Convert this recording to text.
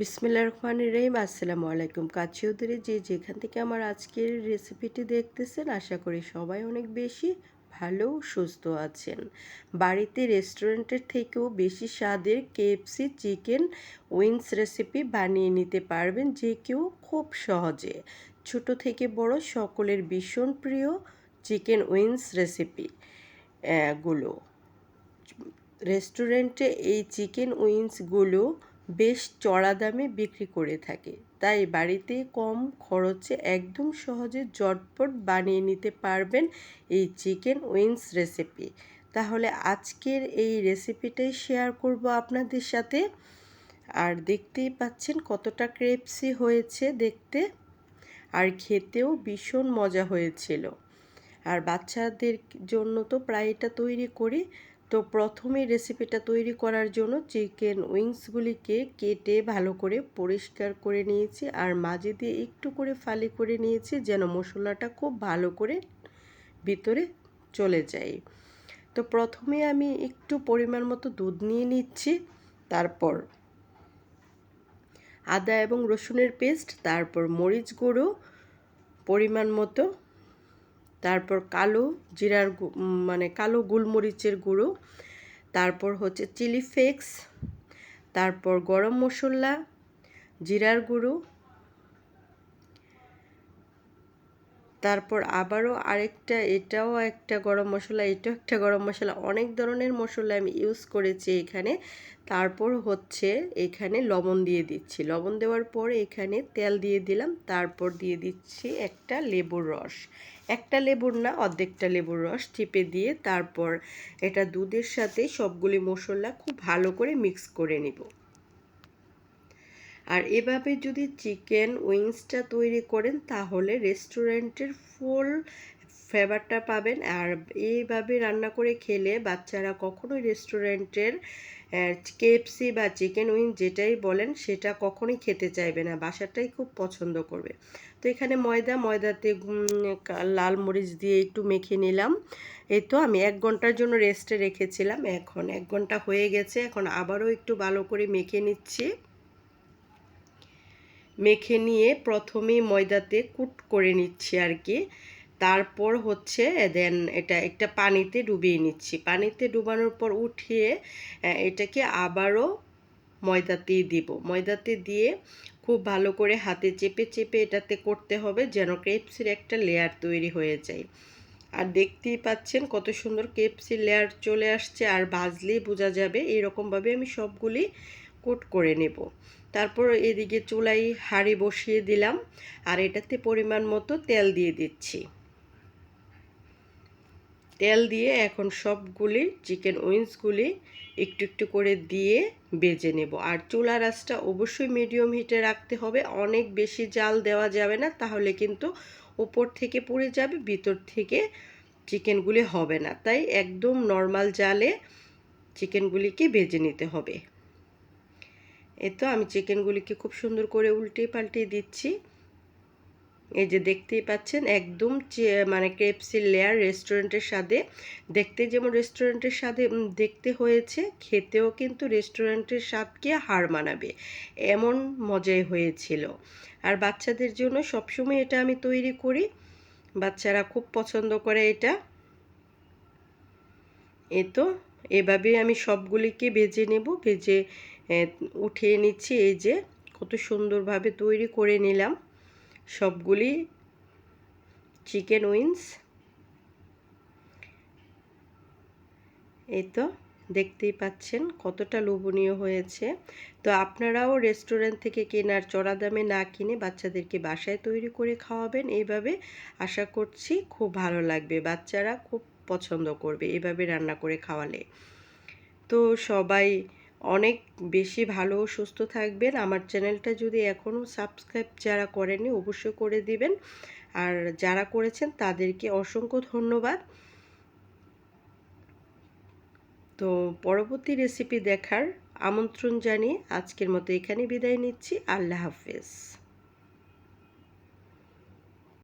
বিসমিল্লা রহমান রহিম, আসসালামু আলাইকুম। কাচিউদ্দিরে যে যেখান থেকে আমার আজকের রেসিপিটি দেখতেছেন, আশা করি সবাই অনেক বেশি ভালো, সুস্থ আছেন। বাড়িতে রেস্টুরেন্টের থেকেও বেশি স্বাদের কেএফসি চিকেন উইংস রেসিপি বানিয়ে নিতে পারবেন যে কেউ খুব সহজে। ছোট থেকে বড় সকলের ভীষণ প্রিয় চিকেন উইংস রেসিপি গুলো। রেস্টুরেন্টে এই চিকেন উইংসগুলো বেশ চড়া দামে বিক্রি করে থাকে। তাই বাড়িতে কম খরচে একদম সহজে জটপট বানিয়ে নিতে পারবেন এই চিকেন উইংস রেসিপি। তাহলে আজকের এই রেসিপিটাই শেয়ার করব আপনাদের সাথে। আর দেখতেই পাচ্ছেন কতটা ক্রেপসি হয়েছে দেখতে। আর খেতেও ভীষণ মজা হয়েছিল। আর বাচ্চাদের জন্য তো প্রায় এটা তৈরি করি। তো প্রথমে রেসিপিটা তৈরি করার জন্য চিকেন উইংসগুলিকে কেটে ভালো করে পরিষ্কার করে নিয়েছি আর মাঝে দিয়ে একটু করে ফালি করে নিয়েছি যেন মশলাটা খুব ভালো করে ভিতরে চলে যায়। তো প্রথমে আমি একটু পরিমাণ মতো দুধ নিয়ে নিচ্ছি, তারপর আদা এবং রসুনের পেস্ট তারপর মরিচ গুঁড়ো, পরিমাণ মতো তারপর কালো জিরার মানে কালো গোলমরিচের গুঁড়ো, তারপর হচ্ছে চিলি ফ্লেক্স, তারপর গরম মশলা, জিরার গুঁড়ো তারপর আবারও আরেকটা, এটাও একটা গরম মশলা, এটাও একটা গরম মশলা, অনেক ধরনের মশলা আমি ইউজ করেছি এখানে। তারপর হচ্ছে এখানে লবণ দিয়ে দিচ্ছি। লবণ দেওয়ার পর এখানে তেল দিয়ে দিলাম, তারপর দিয়ে দিচ্ছি একটা লেবুর রস। একটা লেবুর না, অর্ধেকটা লেবুর রস চিপে দিয়ে তারপর এটা দুধের সাথে সবগুলি মশলা খুব ভালো করে মিক্স করে নিব। আর এভাবে যদি চিকেন উইংসটা তৈরি করেন, তাহলে রেস্টুরেন্টের ফুল ফ্লেভারটা পাবেন। আর এইভাবে রান্না করে খেলে বাচ্চারা কখনোই রেস্টুরেন্টের কেএফসি বা চিকেন উইং যেটাই বলেন, সেটা কখনোই খেতে চাইবে না। বাসাটাই খুব পছন্দ করবে। তো এখানে ময়দা, ময়দাতে লাল মরিচ দিয়ে একটু মেখে নিলাম। এই তো আমি এক ঘণ্টার জন্য রেস্টে রেখেছিলাম। এখন এক ঘণ্টা হয়ে গেছে। এখন আবারও একটু ভালো করে মেখে নিচ্ছি। মেখে নিয়ে প্রথমেই ময়দাতে কুট করে নিচ্ছি আর কি। তারপর হচ্ছে দেন এটা একটা পানিতে ডুবিয়ে নিচ্ছি। পানিতে ডুবানোর পর উঠিয়ে এটাকে আবারও ময়দাতে দিব। ময়দাতে দিয়ে খুব ভালো করে হাতে চেপে চেপে এটাতে করতে হবে যেন ক্রেপসির একটা লেয়ার তৈরি হয়ে যায়। আর দেখতেই পাচ্ছেন কত সুন্দর কেপসি লেয়ার চলে আসছে। আর ভাজলেই বোঝা যাবে, এরকমভাবে আমি সবগুলি কোট করে নেব। তারপর এদিকে চুলাই হাঁড়ি বসিয়ে দিলাম আর এটাতে পরিমাণ মতো তেল দিয়ে দিচ্ছি। তেল দিয়ে এখন সবগুলি চিকেন উইংসগুলি একটু একটু করে দিয়ে বেজে নেব। আর চুলা রাসটা অবশ্যই মিডিয়াম হিটে রাখতে হবে। অনেক বেশি জাল দেওয়া যাবে না, তাহলে কিন্তু ওপর থেকে পুড়ে যাবে, ভিতর থেকে চিকেনগুলি হবে না। তাই একদম নর্মাল জালে চিকেনগুলিকে ভেজে নিতে হবে। এ তো আমি চিকেনগুলিকে খুব সুন্দর করে উল্টে পাল্টে দিচ্ছি। এই যে দেখতেই পাচ্ছেন, একদম মানে ক্রেপসির লেয়ার রেস্টুরেন্টের স্বাদে। দেখতে যেমন রেস্টুরেন্টের স্বাদে দেখতে হয়েছে, খেতেও কিন্তু রেস্টুরেন্টের স্বাদকে হার মানাবে। এমন মজাই হয়েছিল। আর বাচ্চাদের জন্য সবসময় এটা আমি তৈরি করি। বাচ্চারা খুব পছন্দ করে এটা। এ তো এভাবে আমি সবগুলিকে ভেজে নেব। ভেজে উঠিয়ে নিচ্ছি। এই যে কত সুন্দরভাবে তৈরি করে নিলাম সবগুলি চিকেন উইংস। এই তো দেখতেই পাচ্ছেন কতটা লোভনীয় হয়েছে। তো আপনারাও রেস্টুরেন্ট থেকে কেনার চড়া দামে না কিনে বাচ্চাদেরকে বাসায় তৈরি করে খাওয়াবেন। এইভাবে আশা করছি খুব ভালো লাগবে। বাচ্চারা খুব পছন্দ করবে এভাবে রান্না করে খাওয়ালে। তো সবাই অনেক বেশি ভালো ও সুস্থ থাকবেন। আমার চ্যানেলটা যদি এখনও সাবস্ক্রাইব যারা করেনি অবশ্যই করে দিবেন। আর যারা করেছেন, তাদেরকে অসংখ্য ধন্যবাদ। তো পরবর্তী রেসিপি দেখার আমন্ত্রণ জানিয়ে আজকের মতো এখানে বিদায় নিচ্ছি। আল্লাহ হাফেজ।